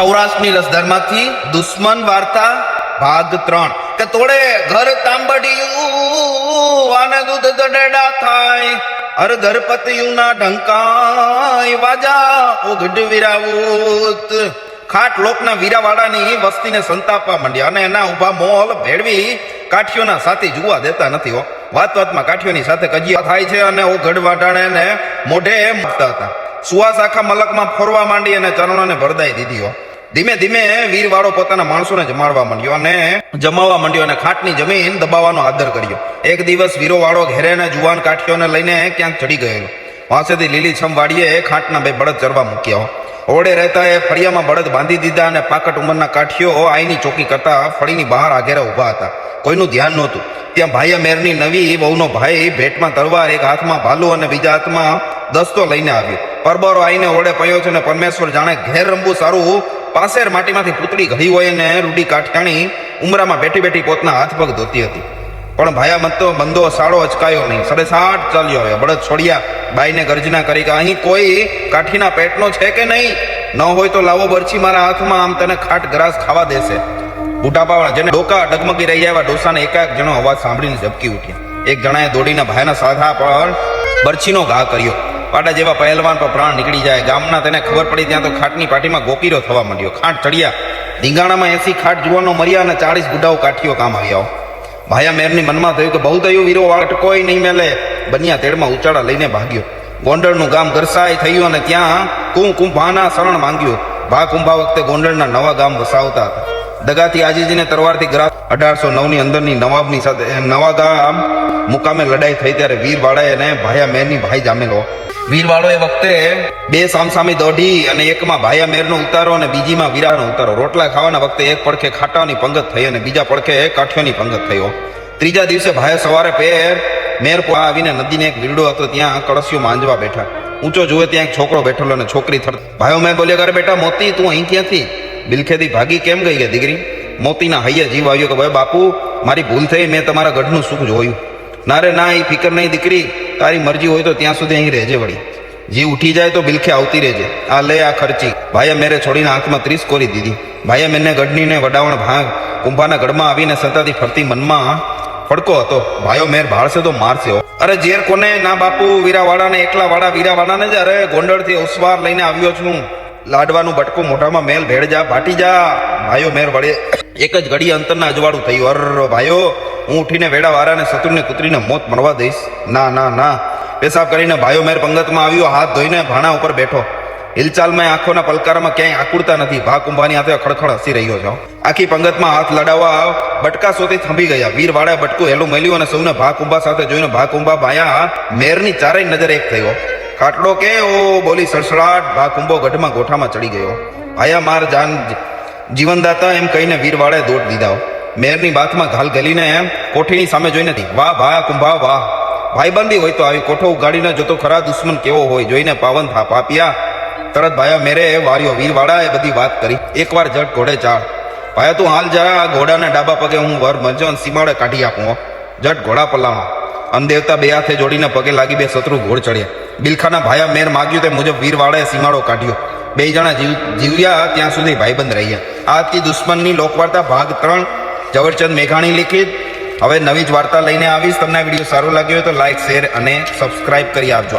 સૌરાષ્ટ્રની રસધારમાંથી દુશ્મન વાર્તા ભાગ ત્રણ. કે તોડે ઘર તાંબડિયું, આને દૂધ દડેડા થાય. હર ઘરપતિયું ના ઢંકાય વાજા ઓગઢ વિરાવૂત. ખાટ લોકના વીરાવાડાની વસ્તીને સંતાપવા માંડ્યા અને એના ઊભા મોલ ભેળવી કાઠીઓના સાથે જોવા દેતા નથી હો. વાત વાતમાં કાઠિયોની સાથે કજિયા થાય છે અને ઓગઢ વાટાણે મોઢે મૂકતા હતા. સુવાસ આખા મલકમાં ફરવા માંડી અને ચરણોને ભરદાઈ દીધી હો. ધીમે ધીમે વીરવાળો પોતાના માણસોને જમાડવા માંડ્યો અને જમાવવા માંડ્યો અને ખાટની જમીન દબાવવાનો આદર કર્યો. એક દિવસ વીરોવાળો ઘેરે જુવાન કાઠીઓને લઈને ક્યાંક ચડી ગયેલો. વાંસેથી લીલીછમ વાડીએ ખાટના બે બળદ ચરવા મૂક્યા. ઓડે રહેતા એ ફળિયામાં બળદ બાંધી દીધા અને પાકટ ઉંમરના કાઠીઓ આઈની ચોકી કરતા ફળીની બહાર આગેરા ઊભા હતા. કોઈનું ધ્યાન નહોતું. ત્યાં ભાઈએ મેરની નવી વહુનો ભાઈ ભેટમાં તલવાર, એક હાથમાં ભાલુ અને બીજા હાથમાં દસ્તો લઈને આવ્યો. પરબરો આઈને ઓળે પયો છે ને પરમેશ્વર જાણે ઘેર રમવું સારું પાસેર માટીમાંથી પૂતળી ઘડી હોય ને રૂડી કાઠિયાણી ઉમરામાં બેઠી બેઠી પોતના હાથ પગ ધોતી હતી. પણ ભાયા મત તો બંદો સાળો અચકાયો નહીં. સડે સાઠ ચાલ્યો હવે બળદ છોડ્યા બાઈને ગર્જના કરી કે, અહીં કોઈ કાઠીના પેટનો છે કે નહીં? ન હોય તો લાવો બરછી મારા હાથમાં, આમ તને ખાટ ગ્રાસ ખાવા દેશે. બુટાપાવાળા જેને ડોકા ડગમગી રહી એવા ડોસાને એકાએક જણો અવાજ સાંભળીને ઝબકી ઉઠ્યા. એક જણાએ દોડીને ભાઈના સાધા પર બરછીનો ઘા કર્યો. પાડા જેવા પહેલવાન પર પ્રાણ નીકળી જાય. ગામના તેને ખબર પડી ત્યાં તો ખાટની પાટીમાં ગોપીરો થવા માંડ્યો. ખાટ ચડ્યા. ધીંગાણામાં એસી ખાટ જુવાનો મર્યા અને ચાળીસ ગુડાઓ કાઠીઓ કામ આવ્યા ભાયા મેરની મનમાં થયું કે બહુ થયું વીરો વાટ કોઈ નહીં મેલે. બન્યા તેડમાં ઉચાળા લઈને ભાગ્યો. ગોંડળનું ગામ ગરસાઈ થયું અને ત્યાં કું કુંભાના શરણ માંગ્યું. ભા કુંભા વખતે ગોંડળના નવા ગામ વસાવતા હતા. દગાથી આજીજીને તરવારથી ગ્રાસ અઢારસો નવની અંદરની નવાબની સાથે, નવા ગામ મુકામે લડાઈ થઈ ત્યારે વીરવાળાએ અને ભાયા મેરની ભાઈ જામેલો. વીરવાળો એ વખતે બે સામસામી દોઢી અને એકમાં ભાયા મેરનો ઉતારો અને બીજીમાં વીરાનો ઉતારો. રોટલા ખાવાના વખતે એક પડખે ખાટાની પંગત થઈ અને બીજા પડખે કાઠિયોની પંગત થયો. ત્રીજા દિવસે ભાઈ સવારે પેર મેર પો આવીને નદીને એક વીરડો હતો, ત્યાં કળસિયો માંજવા બેઠા. ઊંચો જુએ ત્યાં એક છોકરો બેઠેલો અને છોકરી થર ભાઈઓ, મેં બોલ્યા કરે બેટા, મોતી, તું અહીં ક્યાંથી? બિલખેથી ભાગી કેમ ગઈ કે દીકરી? મોતીના હૈયે જીવ આવ્યો કે, ભાઈ બાપુ, મારી ભૂલ થઈ, મેં તમારા ગઢનું સુખ જોયું. ના રે, ના એ ફિકર નહીં, દીકરી. તારી મરજી હોય તો ત્યાં સુધી અહીં રહેજે વળી. જે ઉઠી જાય તો બિલખે આવતી રહેજે. આ લે આ ખર્ચી. ભાઈએ મેરે છોડીને હાથમાં ત્રીસ કોરી દીધી. ભાઈએ મેને ગઢનીને વડાવણ ભાગ, કુંભાના ગઢમાં આવીને સતાથી ફરતી મનમાં ફડકો હતો. ભાઈઓ મેર ભાળશે તો મારશે અરે ઝેર કોને? ના બાપુ વીરાવાડાને એકલા વાળા વીરાવાડાને જ અરે ગોંડળથી ઉસવાર લઈને આવ્યો છું. લાડવાનું બટકું મોઢામાં મેલ ભેળ જા, ભાટી જા. ભાઈઓ મેર વળે એક જ ઘડી અંતરના અજવાળું થયું. અર ભાઈઓ. હું ઉઠીને વેડા વારાને શત્રુને કૂતરીને મોત મળવા દઈશ. ના ના ના. પેશાબ કરીને ભાઈઓ મેર પંગતમાં આવ્યો, હાથ ધોઈને ભાણા ઉપર બેઠો. હિલચાલમાં આંખોના પલકારામાં ક્યાંય આકુળતા નથી. ભા કુંભાની હાથે ખડખડ હસી રહ્યો છો. આખી પંગતમાં હાથ લડાવવા બટકા સોથી થંભી ગયા. વીર વાળા બટકું હેલું મળ્યું અને સૌને ભા કુંભા સાથે જોઈને ભા કુંભા ભાયા મેરની ચારેય નજર એક થયો ખાટલો કે ઓ બોલી સડસડાટ. ભા કુંભો ગઢમાં ગોઠામાં ચડી ગયો. ભાયા માર જાન જીવનદાતા એમ કહીને વીરવાળે દોટ દીધા. મેરની બાથમાં ઘાલ ગલીને એમ કોઠીની સામે જોઈ નથી. વાહ ભા કુંભા, વાહ. ભાઈબંધી હોય તો આવી કોઠો ઉગાડીને જોતો ખરા દુશ્મન કેવો હોય. જોઈને પાવન થા પાપિયા તરત ભાયા મેરે વાર્યો વીરવાળા એ બધી વાત કરી. એકવાર જટ ઘોડે ચાળ. ભાયા, તું હાલ જા, ઘોડાના ડાબા પગે હું વર મજો અને સીમાડે કાઢી આપું જટ ઘોડા પલાણો અનદેવતા બે હાથે જોડીને પગે લાગી બે શત્રુ ઘોડ ચડ્યા. બિલખાના ભાયા મેર માગ્યું તે મુજબ વીરવાળાએ સીમાડો કાઢ્યો. બે જણા જીવ જીવ્યા ત્યાં સુધી ભાઈબંધ રહ્યા. આ હતી દુશ્મનની લોકવાર્તા ભાગ ત્રણ. ઝવરચંદ મેઘાણી લિખિત. હવે નવી જ વાર્તા લઈને આવીશ. તમને આ વીડિયો સારો લાગ્યો હોય તો લાઈક શેર અને સબસ્ક્રાઇબ કરી આપજો.